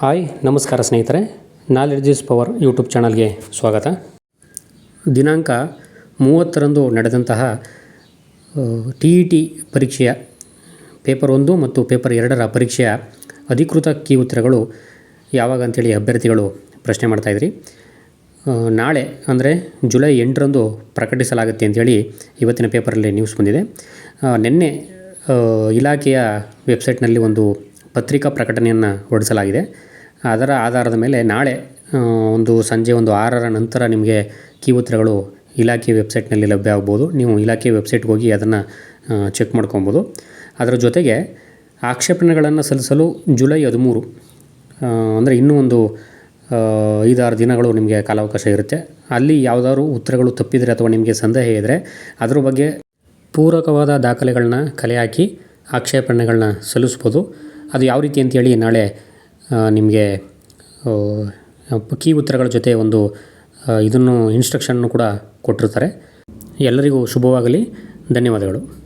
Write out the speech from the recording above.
Hi, ನಮಸ್ಕಾರ ಸ್ನೇಹಿತರೆ. Knowledge is power YouTube ಚಾನಲ್ಗೆ ಸ್ವಾಗತ. ದಿನಾಂಕ ಮೂವತ್ತರಂದು ನಡೆದಂತಹ ಟಿ ಇ ಟಿ ಪರೀಕ್ಷೆಯ ಪೇಪರ್ ಒಂದು ಮತ್ತು ಪೇಪರ್ ಎರಡರ ಪರೀಕ್ಷೆಯ ಅಧಿಕೃತ ಕೀ ಉತ್ತರಗಳು ಯಾವಾಗ ಅಂಥೇಳಿ ಅಭ್ಯರ್ಥಿಗಳು ಪ್ರಶ್ನೆ ಮಾಡ್ತಾಯಿದ್ರಿ ನಾಳೆ ಅಂದರೆ ಜುಲೈ ಎಂಟರಂದು ಪ್ರಕಟಿಸಲಾಗುತ್ತೆ ಅಂಥೇಳಿ ಇವತ್ತಿನ ಪೇಪರಲ್ಲಿ ನ್ಯೂಸ್ ಬಂದಿದೆ. ನಿನ್ನೆ ಇಲಾಖೆಯ ವೆಬ್ಸೈಟ್ನಲ್ಲಿ ಒಂದು ಪತ್ರಿಕಾ ಪ್ರಕಟಣೆಯನ್ನು ಹೊರಡಿಸಲಾಗಿದೆ. ಅದರ ಆಧಾರದ ಮೇಲೆ ನಾಳೆ ಒಂದು ಸಂಜೆ ಒಂದು ಆರರ ನಂತರ ನಿಮಗೆ ಕೀ ಉತ್ತರಗಳು ಇಲಾಖೆ ವೆಬ್ಸೈಟ್ನಲ್ಲಿ ಲಭ್ಯ ಆಗ್ಬೋದು. ನೀವು ಇಲಾಖೆ ವೆಬ್ಸೈಟ್ಗೆ ಹೋಗಿ ಅದನ್ನು ಚೆಕ್ ಮಾಡ್ಕೊಬೋದು. ಅದರ ಜೊತೆಗೆ ಆಕ್ಷೇಪಣೆಗಳನ್ನು ಸಲ್ಲಿಸಲು ಜುಲೈ ಹದಿಮೂರು ಅಂದರೆ ಇನ್ನೂ ಒಂದು ಐದಾರು ದಿನಗಳು ನಿಮಗೆ ಕಾಲಾವಕಾಶ ಇರುತ್ತೆ. ಅಲ್ಲಿ ಯಾವುದಾದ್ರು ಉತ್ತರಗಳು ತಪ್ಪಿದರೆ ಅಥವಾ ನಿಮಗೆ ಸಂದೇಹ ಇದ್ದರೆ ಅದ್ರ ಬಗ್ಗೆ ಪೂರಕವಾದ ದಾಖಲೆಗಳನ್ನ ಕಲೆ ಹಾಕಿ ಆಕ್ಷೇಪಣೆಗಳನ್ನ ಸಲ್ಲಿಸ್ಬೋದು. ಅದು ಯಾವ ರೀತಿ ಅಂತೇಳಿ ನಾಳೆ ನಿಮಗೆ ಕೀ ಉತ್ತರಗಳ ಜೊತೆ ಒಂದು ಇದನ್ನು ಇನ್ಸ್ಟ್ರಕ್ಷನ್ನು ಕೂಡ ಕೊಟ್ಟಿರ್ತಾರೆ. ಎಲ್ಲರಿಗೂ ಶುಭವಾಗಲಿ. ಧನ್ಯವಾದಗಳು.